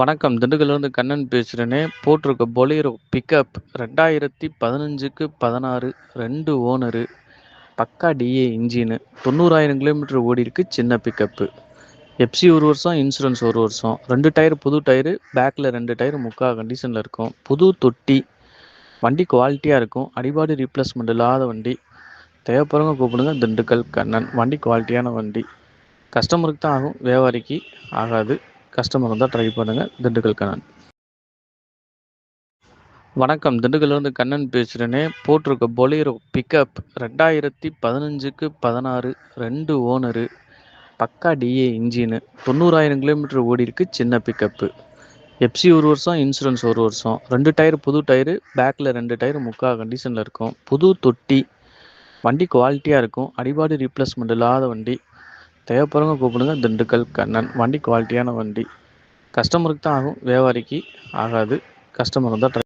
வணக்கம். திண்டுக்கல்லேருந்து கண்ணன் பேசுகிறேனே போட்டிருக்க பொலேரோ பிக்கப் ரெண்டாயிரத்தி பதினஞ்சுக்கு பதினாறு ரெண்டு ஓனரு பக்கா டிஏ இன்ஜினு தொண்ணூறாயிரம் கிலோமீட்டர் ஓடி இருக்கு சின்ன பிக்கப்பு எஃப்சி ஒரு வருஷம் இன்சூரன்ஸ் ஒரு வருஷம். ரெண்டு டயர் புது டயரு பேக்கில் ரெண்டு டயர் முக்கால் கண்டிஷனில் இருக்கும். புது தொட்டி வண்டி குவாலிட்டியாக இருக்கும். அடிபாடு ரீப்ளேஸ்மெண்ட் இல்லாத வண்டி. தேவைப்படுறவங்க கூப்பிடுங்க. திண்டுக்கல் கண்ணன் வண்டி குவாலிட்டியான வண்டி. கஸ்டமருக்கு தான் ஆகும். வியாபாரிக்கு ஆகாது. கஸ்டமர் இருந்தால் ட்ரை பண்ணுங்கள் திண்டுக்கல் கண்ணன். வணக்கம். திண்டுக்கல்லேருந்து கண்ணன் பேசுகிறேனே போட்டிருக்க பொலேரோ பிக்கப் ரெண்டாயிரத்தி பதினஞ்சுக்கு பதினாறு. ரெண்டு ஓனரு பக்கா டிஏ இன்ஜினு தொண்ணூறாயிரம் கிலோமீட்டர் ஓடி இருக்கு சின்ன பிக்கப்பு எஃப்சி ஒரு வருஷம் இன்சூரன்ஸ் ஒரு வருஷம். ரெண்டு டயர் புது டயரு பேக்கில் ரெண்டு டயர் முக்கா கண்டிஷனில் இருக்கும். புது தொட்டி வண்டி குவாலிட்டியாக இருக்கும். அடிபாடு ரீப்ளேஸ்மெண்ட் இல்லாத வண்டி. தேவைப்படுறவங்க கூப்பிடுங்க. திண்டுக்கல் கண்ணன். வண்டி குவாலிட்டியான வண்டி. கஸ்டமருக்கு தான் ஆகும். வியாபாரிக்கு ஆகாது. கஸ்டமர் தான்